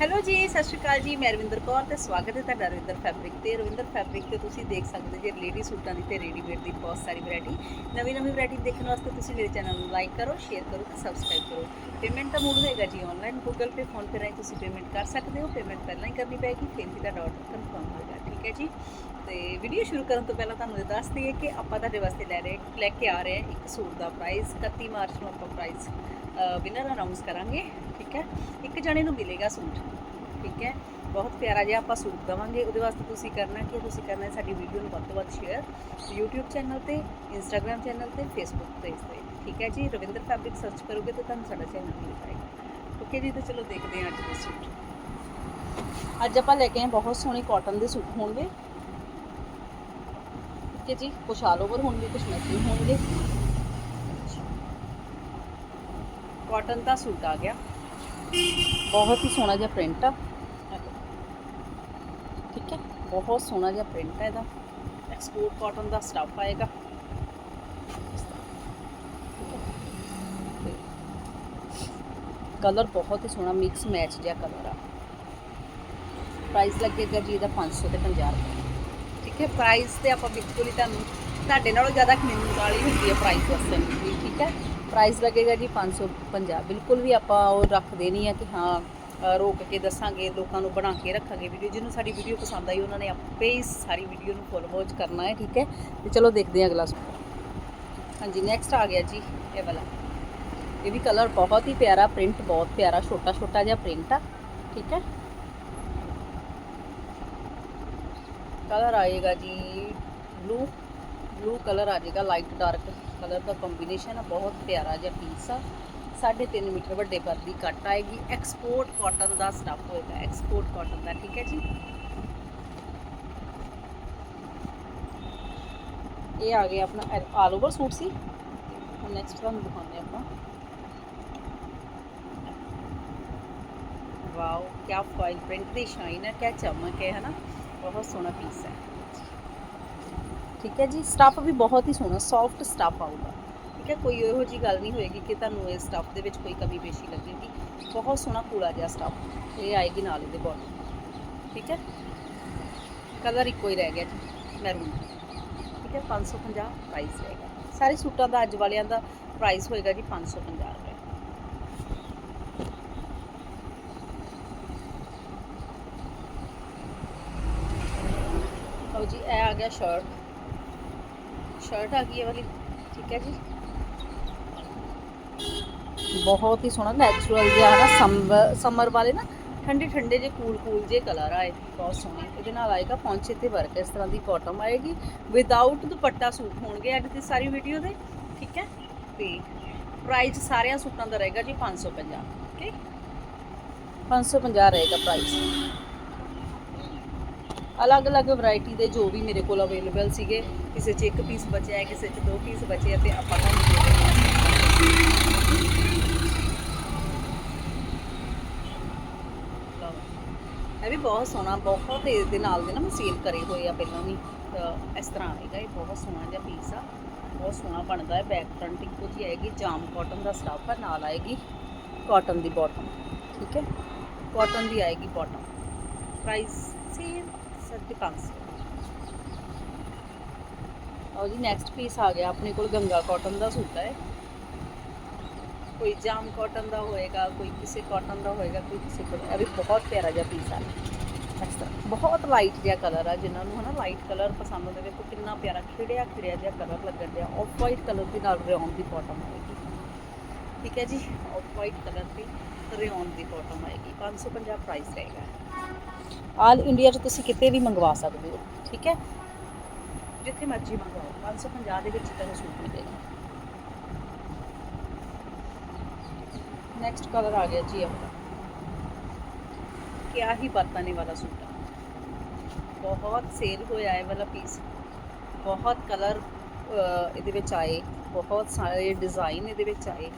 Hello ਜੀ, ਸਤਿ ਸ਼੍ਰੀ ਅਕਾਲ ਜੀ, ਮੈਂ ਰਵਿੰਦਰ ਕੌਰ ਤੇ ਸਵਾਗਤ ਹੈ ਤੁਹਾਡਾ ਰਵਿੰਦਰ ਫੈਬਰਿਕ ਤੇ। ਰਵਿੰਦਰ ਫੈਬਰਿਕ ਤੇ ਤੁਸੀਂ ਦੇਖ ਸਕਦੇ ਜੇ ਲੇਡੀ ਸੂਟਾਂ ਦੀ ਤੇ ਰੈਡੀਮੇਡ ਦੀ ਬਹੁਤ ਸਾਰੀ ਵੈਰਾਈਟੀ ਨਵੀਂ ਨਵੀਂ ਵੈਰਾਈਟੀ ਦੇਖਣ ਵਾਸਤੇ ਤੁਸੀਂ ਮੇਰੇ ਚੈਨਲ ਨੂੰ ਲਾਈਕ ਕਰੋ ਸ਼ੇਅਰ ਕਰੋ ਤੇ ਸਬਸਕ੍ਰਾਈਬ ਕਰੋ। ਪੇਮੈਂਟ ਦਾ ਮੂਡ ਹੋਏਗਾ ਜੀ ਆਨਲਾਈਨ ਗੂਗਲ ਪੇ ਫੋਨ ਪੇ ਰਾਹੀਂ ਤੁਸੀਂ ਪੇਮੈਂਟ ਕਰ ਸਕਦੇ ਹੋ। ਪੇਮੈਂਟ ਪਹਿਲਾਂ ਹੀ ਕਰਨੀ ਪਏਗੀ, ਫਿਰ ਵੀ ਤੁਹਾਡਾ ਆਰਡਰ ਕਨਫਰਮ ਹੋਏਗਾ, ਠੀਕ ਹੈ ਜੀ? ਤੇ ਵੀਡੀਓ ਸ਼ੁਰੂ ਕਰਨ ਤੋਂ ਪਹਿਲਾਂ ਤੁਹਾਨੂੰ ਇਹ ਦੱਸ ਦਈਏ ਕਿ ਆਪਾਂ ਤੁਹਾਡੇ ਵਾਸਤੇ ਲੈ ਰਹੇ ਲੈ ਕੇ ਆ ਰਹੇ ਹਾਂ ਇੱਕ ਸੂਟ ਦਾ ਪ੍ਰਾਈਸ 31 ਮਾਰਚ ਨੂੰ ਆਪਾਂ ਪ੍ਰਾਈਸ ਵਿਨਰ ਅਨਾਉਂਸ ਕਰਾਂਗੇ, ਠੀਕ ਹੈ? ਇੱਕ ਜਣੇ ਨੂੰ ਮਿਲੇਗਾ ਸੂਟ, ਠੀਕ ਹੈ? ਬਹੁਤ ਪਿਆਰਾ ਜਿਹਾ ਆਪਾਂ ਸੂਟ ਦਵਾਂਗੇ। ਉਹਦੇ ਵਾਸਤੇ ਤੁਸੀਂ ਕਰਨਾ ਕਿ ਤੁਸੀਂ ਕਰਨਾ ਹੈ ਸਾਡੀ ਵੀਡੀਓ ਨੂੰ ਵੱਧ ਤੋਂ ਵੱਧ ਸ਼ੇਅਰ YouTube ਚੈਨਲ ਤੇ, Instagram ਚੈਨਲ ਤੇ, Facebook ਪੇਜ ਤੇ, ਠੀਕ ਹੈ ਜੀ? ਰਵਿੰਦਰ ਫੈਬਰਿਕ ਸਰਚ ਕਰੋਗੇ ਤਾਂ ਤੁਹਾਨੂੰ ਸਾਡਾ ਚੈਨਲ ਮਿਲ ਜਾਏਗਾ। ਓਕੇ ਜੀ, ਤਾਂ ਚਲੋ ਦੇਖਦੇ ਹਾਂ ਅੱਜ ਦੇ ਸੂਟ। ਅੱਜ ਆਪਾਂ ਲੈ ਕੇ ਆਏ ਬਹੁਤ ਸੋਹਣੇ ਕਾਟਨ ਦੇ ਸੂਟ ਹੋਣਗੇ। ਠੀਕ ਹੈ ਜੀ, ਕੁਛ ਆਲ ਓਵਰ ਹੋਣਗੇ, ਕੁਛ ਮੈਚਿੰਗ ਹੋਣਗੇ। ਕਾਟਨ ਦਾ ਸੂਟ ਆ ਗਿਆ। ਬਹੁਤ ਹੀ ਸੋਹਣਾ ਜਿਹਾ ਪ੍ਰਿੰਟ ਆ। ਠੀਕ ਹੈ, ਬਹੁਤ ਸੋਹਣਾ ਜਿਹਾ ਪ੍ਰਿੰਟ ਹੈ ਇਹਦਾ। ਐਕਸਪੋਰਟ ਕਾਟਨ ਦਾ ਸਟਫ ਆਏਗਾ। ਕਲਰ ਬਹੁਤ ਹੀ ਸੋਹਣਾ ਮਿਕਸ ਮੈਚ ਜਿਹਾ ਕਲਰ ਆ। ਪ੍ਰਾਈਸ ਲੱਗੇਗਾ ਜੀ ਇਹਦਾ 500 ਤੇ 50 ਰੁਪਏ। ਠੀਕ ਹੈ ਪ੍ਰਾਈਸ ਤੇ ਆਪਾਂ ਬਿਲਕੁਲ ਹੀ ਤੁਹਾਨੂੰ ਤੁਹਾਡੇ ਨਾਲੋਂ ਜ਼ਿਆਦਾ ਖਰੀਦਣ ਵਾਲੀ ਹੁੰਦੀ ਹੈ ਪ੍ਰਾਈਸ ਵਾਸਤੇ ਦੀ, ਠੀਕ ਹੈ? ਪ੍ਰਾਈਸ ਲੱਗੇਗਾ ਜੀ 550 ਬਿਲਕੁਲ ਵੀ ਆਪਾਂ ਉਹ ਰੱਖਦੇ ਨਹੀਂ ਆ ਕਿ ਹਾਂ ਰੋਕ ਕੇ ਦੱਸਾਂਗੇ, ਲੋਕਾਂ ਨੂੰ ਬਣਾ ਕੇ ਰੱਖਾਂਗੇ ਵੀਡੀਓ ਜਿਹਨੂੰ ਸਾਡੀ ਵੀਡੀਓ ਪਸੰਦ ਆਈ, ਉਹਨਾਂ ਨੇ ਆਪੇ ਹੀ ਸਾਰੀ ਵੀਡੀਓ ਨੂੰ ਫੁੱਲ ਵਾਚ ਕਰਨਾ ਹੈ, ਠੀਕ ਹੈ? ਤੇ ਚਲੋ ਦੇਖਦੇ ਹਾਂ ਅਗਲਾ ਸੂਟ ਹਾਂਜੀ ਨੈਕਸਟ ਆ ਗਿਆ ਜੀ, ਇਹ ਵਾਲਾ। ਇਹ ਵੀ ਕਲਰ ਬਹੁਤ ਹੀ ਪਿਆਰਾ ਪ੍ਰਿੰਟ ਬਹੁਤ ਪਿਆਰਾ ਛੋਟਾ ਛੋਟਾ ਜਿਹਾ ਪ੍ਰਿੰਟ ਆ, ਠੀਕ ਹੈ? ਕਲਰ ਆਏਗਾ ਜੀ ਬਲੂ ਬਲੂ ਕਲਰ ਆ ਜਾਏਗਾ ਲਾਈਟ ਡਾਰਕ ਕਲਰ ਦਾ ਕੰਬੀਨੇਸ਼ਨ ਆ ਬਹੁਤ ਪਿਆਰਾ ਜਿਹਾ ਪੀਸ ਆ 3.5 ਮੀਟਰ ਵੱਡੇ ਪਰ ਦੀ ਕੱਟ ਆਏਗੀ ਐਕਸਪੋਰਟ ਕਾਟਨ ਦਾ ਸਟਫ ਹੋਏਗਾ ਐਕਸਪੋਰਟ ਕਾਟਨ ਦਾ ਠੀਕ ਹੈ ਜੀ ਇਹ ਆ ਗਿਆ ਆਪਣਾ ਆਲ ਓਵਰ ਸੂਟ ਸੀ ਹੁਣ ਨੈਕਸਟ ਤੁਹਾਨੂੰ ਦਿਖਾਉਂਦੇ ਹਾਂ ਆਪਾਂ ਵਾਓ ਕੀ ਫਾਈਲ ਪ੍ਰਿੰਟ ਦੀ ਸ਼ਾਈਨ ਹੈ ਕੀ ਚਮਕ ਹੈ ਹਨਾ ਬਹੁਤ ਸੋਹਣਾ ਪੀਸ ਹੈ। ਠੀਕ ਹੈ ਜੀ ਸਟੱਫ ਵੀ ਬਹੁਤ ਹੀ ਸੋਹਣਾ ਸੌਫਟ ਸਟੱਫ ਆਊਗਾ। ਠੀਕ ਹੈ, ਕੋਈ ਇਹੋ ਜੀ ਗੱਲ ਨਹੀਂ ਹੋਏਗੀ ਕਿ ਤੁਹਾਨੂੰ ਇਸ ਸਟੱਫ ਦੇ ਵਿੱਚ ਕੋਈ ਕਮੀ ਪੇਸ਼ੀ ਲੱਗੇਗੀ। ਬਹੁਤ ਸੋਹਣਾ ਕੂਲਾ ਜਿਹਾ ਸਟੱਫ ਇਹ ਆਏਗੀ ਨਾਲ ਇਹਦੇ ਬਾਡੀ ਠੀਕ ਹੈ ਕਲਰ ਇੱਕੋ ਹੀ ਰਹਿ ਗਿਆ ਜੀ ਮੈਰੂਨ ਠੀਕ ਹੈ 550 ਪ੍ਰਾਈਸ ਰਹੇਗਾ ਸਾਰੇ ਸੂਟਾਂ ਦਾ, ਅੱਜ ਵਾਲਿਆਂ ਦਾ ਪ੍ਰਾਈਸ ਹੋਏਗਾ ਜੀ 550 ਰੁਪਏ। ਲਓ ਜੀ, ਇਹ ਆ ਗਿਆ ਸ਼ਰਟ ਸ਼ਰਟ ਆ ਗਈ ਇਹ ਵਾਲੀ, ਠੀਕ ਹੈ ਜੀ। ਬਹੁਤ ਹੀ ਸੋਹਣਾ ਨੈਚੁਰਲ ਜਿਹਾ ਨਾ ਸਮਰ ਸਮਰ ਵਾਲੇ ਨਾ ਠੰਡੇ ਠੰਡੇ ਜੇ ਕੂਲ ਕੂਲ ਜੇ ਕਲਰ ਆਏ, ਬਹੁਤ ਸੋਹਣੇ। ਇਹਦੇ ਨਾਲ ਆਏਗਾ ਪੌਂਚੇ ਤੇ ਵਰਕ ਇਸ ਤਰ੍ਹਾਂ ਦੀ ਬਾਟਮ ਆਏਗੀ। ਵਿਦਆਊਟ ਦੁਪੱਟਾ ਸੂਟ ਹੋਣਗੇ ਅੱਜ ਦੀ ਸਾਰੀ ਵੀਡੀਓ ਦੇ, ਠੀਕ ਹੈ? ਤੇ ਪ੍ਰਾਈਸ ਸਾਰਿਆਂ ਸੂਟਾਂ ਦਾ ਰਹੇਗਾ ਜੀ 550 ਓਕੇ 550 ਰਹੇਗਾ ਪ੍ਰਾਈਸ ਅਲੱਗ-ਅਲੱਗ ਵੈਰਾਈਟੀ ਦੇ ਜੋ ਵੀ ਮੇਰੇ ਕੋਲ ਅਵੇਲੇਬਲ ਸੀਗੇ, ਕਿਸੇ 'ਚ ਇੱਕ ਪੀਸ ਬਚਿਆ ਹੈ, ਕਿਸੇ 'ਚ ਦੋ ਪੀਸ ਬਚੇ ਆ ਤੇ ਆਪਾਂ ਤੁਹਾਨੂੰ ਦੇ ਦਿੰਦੇ ਹਾਂ ਇਹ ਵੀ ਬਹੁਤ ਸੋਹਣਾ, ਬਹੁਤ ਤੇਜ਼ ਦੇ ਨਾਲ ਦੇ ਨਾ ਮੈਂ ਸੇਲ ਕਰੇ ਹੋਏ ਆ ਪਹਿਲਾਂ ਵੀ। ਇਸ ਤਰ੍ਹਾਂ ਆਏਗਾ ਇਹ, ਬਹੁਤ ਸੋਹਣਾ ਜਿਹਾ ਪੀਸ ਆ। ਬਹੁਤ ਸੋਹਣਾ ਬਣਦਾ ਹੈ ਬੈਕ ਫਰੰਟ ਇੱਕੋ ਜਿਹੀ ਆਏਗੀ, ਜਾਮ ਕਾਟਨ ਦਾ ਸਟਾਫ ਆ, ਨਾਲ ਆਏਗੀ ਕਾਟਨ ਦੀ ਬਾਟਮ ਠੀਕ ਹੈ? ਕਾਟਨ ਦੀ ਆਏਗੀ ਬਾਟਮ ਪ੍ਰਾਈਸ ਸੇਮ 7500 ਆਓ ਜੀ ਨੈਕਸਟ ਪੀਸ ਆ ਗਿਆ, ਆਪਣੇ ਕੋਲ ਗੰਗਾ ਕਾਟਨ ਦਾ ਸੂਟ ਹੈ। ਕੋਈ ਜਾਮ ਕਾਟਨ ਦਾ ਹੋਏਗਾ, ਕੋਈ ਕਿਸੇ ਕਾਟਨ ਦਾ ਹੋਏਗਾ, ਕੋਈ ਕਿਸੇ ਕੋਲ। ਇਹ ਵੀ ਬਹੁਤ ਪਿਆਰਾ ਜਿਹਾ ਪੀਸ ਆ। ਇਸ ਤਰ੍ਹਾਂ ਬਹੁਤ ਲਾਈਟ ਜਿਹਾ ਕਲਰ ਆ, ਜਿਨ੍ਹਾਂ ਨੂੰ ਹਨਾ ਲਾਈਟ ਕਲਰ ਪਸੰਦ ਹੁੰਦੇ ਵੇਖੋ ਕਿੰਨਾ ਪਿਆਰਾ, ਖਿੜਿਆ ਖਿੜਿਆ ਜਿਹਾ ਕਲਰ ਲੱਗਣ ਡਿਆ। ਆਫ ਵਾਈਟ ਕਲਰ ਦੇ ਨਾਲ ਰਿਓਨ ਦੀ ਬਾਟਮ ਆਏਗੀ ਠੀਕ ਹੈ ਜੀ ਆਫ ਵਾਈਟ ਕਲਰ ਦੀ ਰਿਓਨ ਦੀ ਬਾਟਮ ਆਏਗੀ 550 ਪ੍ਰਾਈਸ ਰਹੇਗਾ। ਆਲ ਇੰਡੀਆ 'ਚ ਤੁਸੀਂ ਕਿਤੇ ਵੀ ਮੰਗਵਾ ਸਕਦੇ ਹੋ, ਠੀਕ ਹੈ? ਜਿੱਥੇ ਮਰਜ਼ੀ ਮੰਗਵਾਓ 550 ਦੇ ਵਿੱਚ ਤੁਹਾਨੂੰ ਸੂਟ ਮਿਲੇਗਾ ਨੈਕਸਟ ਕਲਰ ਆ ਗਿਆ ਜੀ ਆਪਣਾ। ਕਿਆ ਹੀ ਬਰਤਾਨੇ ਵਾਲਾ ਸੂਟ ਆ। ਬਹੁਤ ਸੇਲ ਹੋਇਆ ਹੈ ਵਾਲਾ ਪੀਸ ਬਹੁਤ ਕਲਰ ਇਹਦੇ ਵਿੱਚ ਆਏ, ਬਹੁਤ ਸਾਰੇ ਡਿਜ਼ਾਈਨ ਇਹਦੇ ਵਿੱਚ ਆਏ,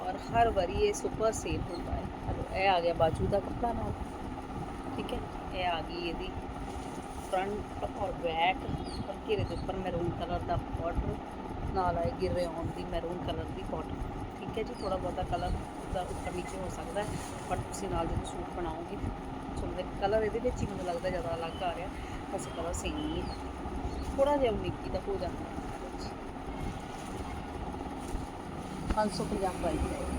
ਔਰ ਹਰ ਵਾਰੀ ਇਹ ਸੁਪਰ ਸੇਲ ਹੁੰਦਾ ਹੈ। ਹਲੋ ਇਹ ਆ ਗਿਆ ਬਾਜੂ ਦਾ ਕੱਪੜਾ ਨਾਲ, ਠੀਕ ਹੈ? ਇਹ ਆ ਗਈ ਇਹਦੀ ਫਰੰਟ ਔਰ ਬੈਕ ਔਰ ਘੇਰੇ ਦੇ ਉੱਪਰ ਮੈਰੂਨ ਕਲਰ ਦਾ ਬਾਰਡਰ ਨਾਲ ਆਏਗੀ ਰਿਓਨ ਦੀ ਮੈਰੂਨ ਕਲਰ ਦੀ ਬਾਟਮ ਠੀਕ ਹੈ ਜੀ ਥੋੜਾ ਬਹੁਤਾ ਕਲਰ ਦਾ ਉੱਪਰ ਨੀਚੇ ਹੋ ਸਕਦਾ ਬਟ ਤੁਸੀਂ ਨਾਲ ਜਦੋਂ ਸੂਟ ਬਣਾਓਗੇ ਸੁਣਦੇ ਕਲਰ ਇਹਦੇ ਵਿੱਚ ਹੀ ਮੈਨੂੰ ਲੱਗਦਾ ਜ਼ਿਆਦਾ ਅਲੱਗ ਆ ਰਿਹਾ, ਵੈਸੇ ਕਲਰ ਸੇਮ ਹੀ ਹੈ। ਥੋੜਾ ਜਿਹਾ ਨਿੱਕੀ ਦਾ ਹੋ ਜਾਂਦਾ ਹੈ। 550 ਪ੍ਰਾਈਸ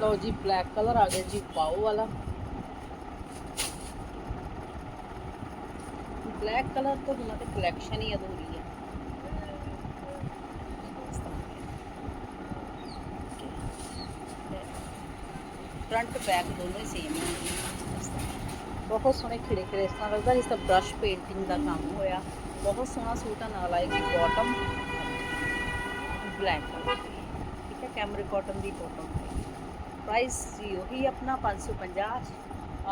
ਲਓ ਜੀ ਬਲੈਕ ਕਲਰ ਆ ਗਿਆ ਜੀ, ਪਾਓ ਵਾਲਾ। ਬਲੈਕ ਕਲਰ ਤੋਂ ਬਿਨਾਂ ਤੇ ਕਲੈਕਸ਼ਨ ਹੀ ਅਧੂਰੀ ਹੈ ਫਰੰਟ ਬੈਕ ਦੋਨੋਂ ਹੀ ਸੇਮ ਹੈ ਬਹੁਤ ਸੋਹਣੇ ਖਿੜੇ ਖਿੜੇ ਇਸ ਤਰ੍ਹਾਂ ਲੱਗਦਾ ਜਿਸ ਤਰ੍ਹਾਂ ਬ੍ਰਸ਼ ਪੇਂਟਿੰਗ ਦਾ ਕੰਮ ਹੋਇਆ। ਬਹੁਤ ਸੋਹਣਾ ਸੂਟ ਆ, ਨਾਲ ਆਏਗੀ ਬਾਟਮ ਬਲੈਕ ਕਲਰ ਠੀਕ ਹੈ ਕੈਮਰੇ ਕਾਟਨ ਦੀ ਬਾਟਮ ਪ੍ਰਾਈਸ ਜੀ ਉਹੀ ਆਪਣਾ 550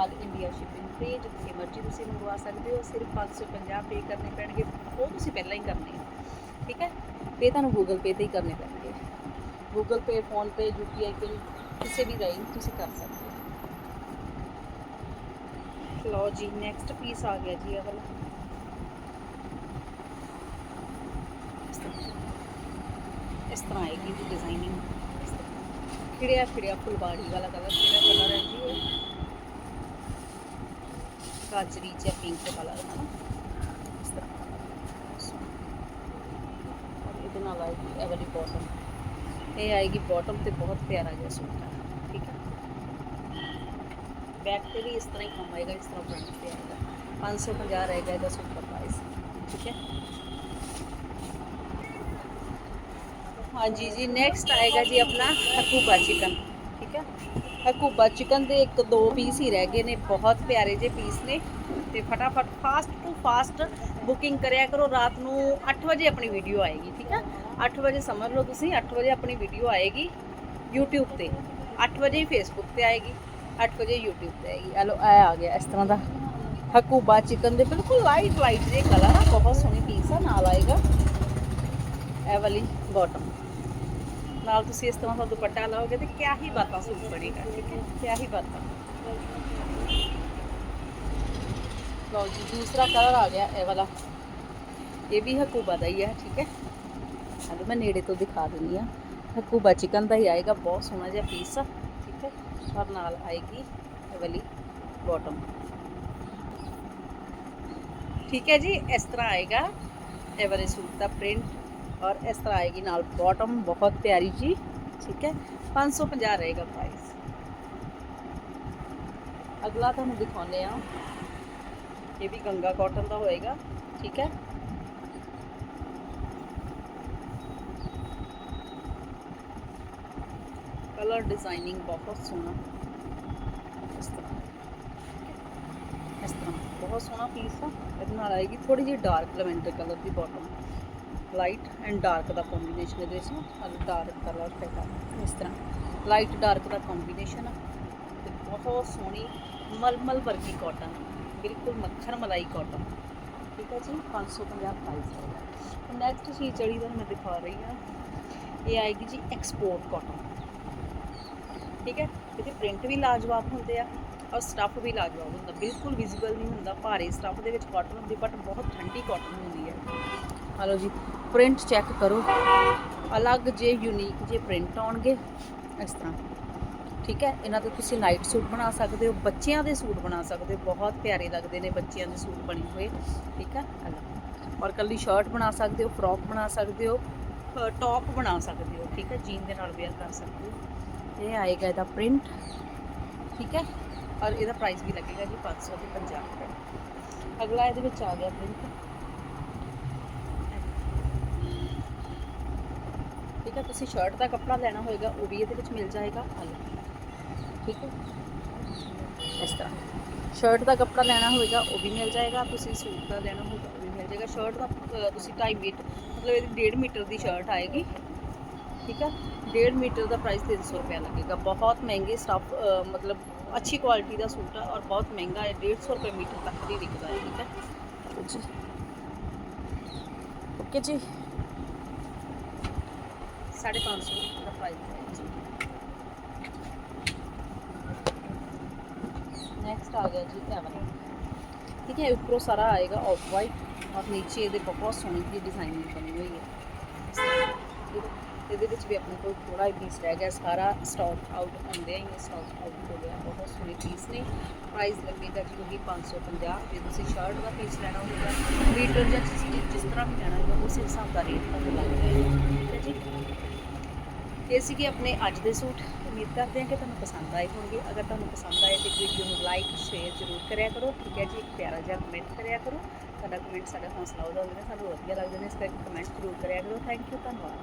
ਆਲ ਇੰਡੀਆ ਸ਼ਿਪਿੰਗ ਫ੍ਰੀ ਜਿੱਥੇ ਮਰਜ਼ੀ ਤੁਸੀਂ ਮੰਗਵਾ ਸਕਦੇ ਹੋ, ਸਿਰਫ 550 ਪੇ ਕਰਨੇ ਪੈਣਗੇ, ਉਹ ਤੁਸੀਂ ਪਹਿਲਾਂ ਹੀ ਕਰਨੇ ਠੀਕ ਹੈ? ਪੇ ਤੁਹਾਨੂੰ ਗੂਗਲ ਪੇ ਤੇ ਹੀ ਕਰਨੇ ਪੈਣਗੇ। Google Pay PhonePe UPI PIN ਕਿਸੇ ਵੀ ਰਾਹੀਂ ਤੁਸੀਂ ਕਰ ਸਕਦੇ ਹੋ। ਲਓ ਜੀ ਨੈਕਸਟ ਪੀਸ ਆ ਗਿਆ ਜੀ ਇਹ ਇਸ ਤਰ੍ਹਾਂ ਆਏਗੀ ਜੀ ਡਿਜ਼ਾਈਨਿੰਗ ਖਿੜਿਆ ਖਿੜਿਆ ਫੁਲਬਾੜੀ ਵਾਲਾ ਕਲਰ ਕਿਹੜਾ ਕਲਰ ਹੈ ਜੀ ਇਹ ਗਾਜਰੀ ਜਾਂ ਪਿੰਕ ਕਲਰ ਹੈ ਨਾ ਇਸ ਤਰ੍ਹਾਂ ਔਰ ਇਹਦੇ ਨਾਲ ਆਏਗੀ ਇਹ ਵਾਲੀ ਬਾਟਮ ਇਹ ਆਏਗੀ ਬਾਟਮ ਤੇ ਬਹੁਤ ਪਿਆਰਾ ਜਿਹਾ ਸੂਟ ਹੈ ਠੀਕ ਹੈ ਬੈਕ ਤੇ ਵੀ ਇਸ ਤਰ੍ਹਾਂ ਹੀ ਕੰਮ ਆਏਗਾ ਇਸ ਤਰ੍ਹਾਂ ਫਰੰਟ ਤੇ ਆਏਗਾ 550 ਰਹੇਗਾ ਇਹਦਾ ਸੂਟ ਦਾ ਪ੍ਰਾਈਸ ਠੀਕ ਹੈ ਹਾਂਜੀ ਜੀ ਨੈਕਸਟ ਆਏਗਾ ਜੀ ਆਪਣਾ ਹਕੂਬਾ ਚਿਕਨ ਠੀਕ ਹੈ? ਹਕੂਬਾ ਚਿਕਨ ਦੇ ਇੱਕ ਦੋ ਪੀਸ ਹੀ ਰਹਿ ਗਏ ਨੇ, ਬਹੁਤ ਪਿਆਰੇ ਜਿਹੇ ਪੀਸ ਨੇ। ਤੇ ਫਟਾਫਟ ਫਾਸਟ ਟੂ ਫਾਸਟ ਬੁਕਿੰਗ ਕਰਿਆ ਕਰੋ, ਰਾਤ ਨੂੰ 8 ਵਜੇ ਆਪਣੀ ਵੀਡੀਓ ਆਏਗੀ, ਠੀਕ ਹੈ? 8 ਵਜੇ ਸਮਝ ਲਓ ਤੁਸੀਂ 8 ਵਜੇ ਆਪਣੀ ਵੀਡੀਓ ਆਏਗੀ YouTube ਤੇ। 8 ਵਜੇ ਹੀ Facebook ਤੇ ਆਏਗੀ 8 ਵਜੇ YouTube ਤੇ ਆਏਗੀ। ਹਲੋ ਇਹ ਆ ਗਿਆ ਇਸ ਤਰ੍ਹਾਂ ਦਾ ਹਕੂਬਾ ਚਿਕਨ ਦੇ ਬਿਲਕੁਲ ਲਾਈਟ ਲਾਈਟ ਜਿਹੇ ਕਲਰ ਆ, ਬਹੁਤ ਸੋਹਣੀ ਪੀਸ ਆ, ਨਾਲ ਆਏਗਾ। ਇਹ ਵਾਲੀ ਬਾਟਮ ਨਾਲ ਤੁਸੀਂ ਇਸ ਤਰ੍ਹਾਂ ਦਾ ਦੁਪੱਟਾ ਲਾਓਗੇ ਤੇ ਕਿਆ ਹੀ ਬਾਤਾਂ ਸੂਟ ਬਣੇਗਾ ਠੀਕ ਹੈ ਕਿਆ ਹੀ ਬਾਤਾਂ ਲਓ ਜੀ ਦੂਸਰਾ ਕਲਰ ਆ ਗਿਆ ਇਹ ਵਾਲਾ ਇਹ ਵੀ ਹਕੂਬਾ ਦਾ ਹੀ ਹੈ ਠੀਕ ਹੈ ਹਾਲੇ ਮੈਂ ਨੇੜੇ ਤੋਂ ਦਿਖਾ ਦਿੰਦੀ ਆ ਹਕੂਬਾ ਚਿਕਨ ਦਾ ਹੀ ਆਏਗਾ ਬਹੁਤ ਸੋਹਣਾ ਜਿਹਾ ਪੀਸ ਆ ਠੀਕ ਹੈ ਔਰ ਨਾਲ ਆਏਗੀ ਇਹ ਵਾਲੀ ਬਾਟਮ ਠੀਕ ਹੈ ਜੀ ਇਸ ਤਰ੍ਹਾਂ ਆਏਗਾ ਇਹ ਵਾਲੇ ਸੂਟ ਦਾ ਪ੍ਰਿੰਟ ਔਰ ਇਸ ਤਰ੍ਹਾਂ ਆਏਗੀ ਨਾਲ ਬਾਟਮ ਬਹੁਤ ਪਿਆਰੀ ਜੀ ਠੀਕ ਹੈ 550 ਰਹੇਗਾ ਪ੍ਰਾਈਸ ਅਗਲਾ ਤੁਹਾਨੂੰ ਦਿਖਾਉਂਦੇ ਆ ਇਹ ਵੀ ਗੰਗਾ ਕਾਟਨ ਦਾ ਹੋਏਗਾ ਠੀਕ ਹੈ ਕਲਰ ਡਿਜ਼ਾਈਨਿੰਗ ਬਹੁਤ ਸੋਹਣਾ ਇਸ ਤਰ੍ਹਾਂ ਇਸ ਤਰ੍ਹਾਂ ਬਹੁਤ ਸੋਹਣਾ ਪੀਸ ਆ ਇਹਦੇ ਨਾਲ ਆਏਗੀ ਥੋੜੀ ਜਿਹੀ ਡਾਰਕ ਲਵੈਂਡਰ ਕਲਰ ਦੀ ਬਾਟਮ ਲਾਈਟ ਐਂਡ ਡਾਰਕ ਦਾ ਕੰਬੀਨੇਸ਼ਨ ਇਹਦੇ ਵਿੱਚ ਨਾ ਡਾਰਕ ਕਲਰ ਹੈਗਾ ਇਸ ਤਰ੍ਹਾਂ। ਲਾਈਟ ਡਾਰਕ ਦਾ ਕੰਬੀਨੇਸ਼ਨ ਆ, ਤੇ ਬਹੁਤ ਸੋਹਣੀ ਮਲਮਲ ਵਰਗੀ ਕਾਟਨ ਬਿਲਕੁਲ ਮੱਖਣ ਮਲਾਈ ਕਾਟਨ ਠੀਕ ਹੈ ਜੀ 550 ਪ੍ਰਾਈਸ ਹੈ ਨੈਕਸਟ ਚੀਜ਼ ਜਿਹੜੀ ਤੁਹਾਨੂੰ ਮੈਂ ਦਿਖਾ ਰਹੀ ਹਾਂ, ਇਹ ਆਏਗੀ ਜੀ ਐਕਸਪੋਰਟ ਕਾਟਨ ਠੀਕ ਹੈ, ਇਹਦੇ ਪ੍ਰਿੰਟ ਵੀ ਲਾਜਵਾਬ ਹੁੰਦੇ ਆ ਔਰ ਸਟੱਫ ਵੀ ਲਾਜਵਾਬ ਹੁੰਦਾ। ਬਿਲਕੁਲ ਵਿਜ਼ੀਬਲ ਨਹੀਂ ਹੁੰਦਾ, ਭਾਰੀ ਸਟੱਫ ਦੇ ਵਿੱਚ ਕਾਟਨ ਹੁੰਦੀ ਬਟ ਬਹੁਤ ਠੰਡੀ ਕਾਟਨ ਹੁੰਦੀ ਹੈ। ਹਲੋ ਜੀ ਪ੍ਰਿੰਟ ਚੈੱਕ ਕਰੋ। ਅਲੱਗ ਜੇ ਯੂਨੀਕ ਜੇ ਪ੍ਰਿੰਟ ਆਉਣਗੇ, ਇਸ ਤਰ੍ਹਾਂ। ਠੀਕ ਹੈ? ਇਹਨਾਂ ਤੇ ਤੁਸੀਂ ਨਾਈਟ ਸੂਟ ਬਣਾ ਸਕਦੇ ਹੋ, ਬੱਚਿਆਂ ਦੇ ਸੂਟ ਬਣਾ ਸਕਦੇ ਹੋ। ਬਹੁਤ ਪਿਆਰੇ ਲੱਗਦੇ ਨੇ ਬੱਚਿਆਂ ਦੇ ਸੂਟ ਬਣੇ ਹੋਏ। ਠੀਕ ਹੈ? ਔਰ ਕੱਲੀ ਸ਼ਰਟ ਬਣਾ ਸਕਦੇ ਹੋ ਫਰੋਕ ਬਣਾ ਸਕਦੇ ਹੋ ਟੌਪ ਬਣਾ ਸਕਦੇ ਹੋ। ਠੀਕ ਹੈ? ਜੀਨ ਦੇ ਨਾਲ ਵੇਅਰ ਕਰ ਸਕਦੇ ਹੋ। ਇਹ ਆਏਗਾ ਇਹਦਾ ਪ੍ਰਿੰਟ ਠੀਕ ਹੈ? ਔਰ ਇਹਦਾ ਪ੍ਰਾਈਸ ਵੀ ਲੱਗੇਗਾ ਜੀ 550 ਰੁਪਏ। ਅਗਲਾ ਇਹਦੇ ਵਿੱਚ ਆ ਗਿਆ ਪ੍ਰਿੰਟ ਠੀਕ ਹੈ, ਤੁਸੀਂ ਸ਼ਰਟ ਦਾ ਕੱਪੜਾ ਲੈਣਾ ਹੋਏਗਾ, ਉਹ ਵੀ ਇਹਦੇ ਵਿੱਚ ਮਿਲ ਜਾਏਗਾ। ਹਲ ਠੀਕ ਹੈ। ਇਸ ਤਰ੍ਹਾਂ। ਸ਼ਰਟ ਦਾ ਕੱਪੜਾ ਲੈਣਾ ਹੋਏਗਾ, ਉਹ ਵੀ ਮਿਲ ਜਾਏਗਾ। ਤੁਸੀਂ ਸੂਟ ਦਾ ਲੈਣਾ ਹੋਏਗਾ, ਉਹ ਵੀ ਮਿਲ ਜਾਏਗਾ। ਸ਼ਰਟ ਦਾ ਤੁਸੀਂ 2.5 ਮੀਟਰ ਮਤਲਬ ਇਹਦੀ 1.5 ਮੀਟਰ ਦੀ ਸ਼ਰਟ ਆਏਗੀ। ਠੀਕ ਹੈ। 1.5 ਮੀਟਰ ਦਾ ਪ੍ਰਾਈਸ 300 ਰੁਪਏ ਲੱਗੇਗਾ। ਬਹੁਤ ਮਹਿੰਗੇ ਸਟਫ ਮਤਲਬ ਅੱਛੀ ਕੁਆਲਿਟੀ ਦਾ ਸੂਟ ਹੈ ਔਰ ਬਹੁਤ ਮਹਿੰਗਾ ਹੈ। 150 ਰੁਪਏ ਮੀਟਰ ਤੱਕ ਦੀ ਵਿਕਦਾ ਹੈ। ਠੀਕ ਹੈ। ਜੀ। ਓਕੇ ਜੀ। 550 ਦਾ ਪ੍ਰਾਈਸ ਹੈ ਜੀ ਨੈਕਸਟ ਆ ਗਿਆ ਜੀ ਇਹ ਵਾਲਾ ਠੀਕ ਹੈ ਉੱਪਰੋਂ ਸਾਰਾ ਆਏਗਾ ਆਫ ਵਾਈਟ ਔਰ ਨੀਚੇ ਇਹਦੇ ਬਹੁਤ ਸੋਹਣੀ ਜਿਹੀ ਡਿਜ਼ਾਈਨਿੰਗ ਬਣੀ ਹੋਈ ਹੈ। ਇਹਦੇ ਵਿੱਚ ਵੀ ਆਪਣੇ ਕੋਲ ਥੋੜਾ ਹੀ ਪੀਸ ਰਹਿ ਗਿਆ, ਸਾਰਾ ਸਟਾਕ ਆਊਟ ਹੁੰਦੇ ਹੀ ਇਹ ਸਟਾਕ ਆਊਟ ਹੋ ਗਿਆ। ਬਹੁਤ ਸੋਹਣੇ ਪੀਸ ਨੇ। ਪ੍ਰਾਈਸ ਲੱਗੇਗਾ ਜੀ ਉਹੀ 550 ਜੇ ਤੁਸੀਂ ਸ਼ਰਟ ਦਾ ਪੀਸ ਲੈਣਾ ਹੋਵੇਗਾ ਮੀਟਰ ਜਾਂ ਜਿਸ ਜਿਸ ਤਰ੍ਹਾਂ ਵੀ ਲੈਣਾ ਹੋਵੇਗਾ ਉਸ ਹਿਸਾਬ ਦਾ ਰੇਟ ਤੁਹਾਨੂੰ ਲੱਗ ਜਾਏਗਾ ਠੀਕ ਹੈ ਜੀ ਇਹ ਸੀਗੇ ਆਪਣੇ ਅੱਜ ਦੇ ਸੂਟ ਉਮੀਦ ਕਰਦੇ ਹਾਂ ਕਿ ਤੁਹਾਨੂੰ ਪਸੰਦ ਆਏ ਹੋਣਗੇ। ਅਗਰ ਤੁਹਾਨੂੰ ਪਸੰਦ ਆਏ ਤਾਂ ਵੀਡੀਓ ਨੂੰ ਲਾਈਕ ਸ਼ੇਅਰ ਜ਼ਰੂਰ ਕਰਿਆ ਕਰੋ। ਠੀਕ ਹੈ ਜੀ, ਇੱਕ ਪਿਆਰਾ ਜਿਹਾ ਕਮੈਂਟ ਕਰਿਆ ਕਰੋ। ਤੁਹਾਡਾ ਕਮੈਂਟ ਸਾਡਾ ਹੌਸਲਾ ਵਧਾਉਂਦੇ ਨੇ ਸਾਨੂੰ ਵਧੀਆ ਲੱਗਦੇ ਨੇ, ਇਸ ਕਰਕੇ ਕਮੈਂਟ ਜ਼ਰੂਰ ਕਰਿਆ ਕਰੋ। ਥੈਂਕ ਯੂ ਧੰਨਵਾਦ।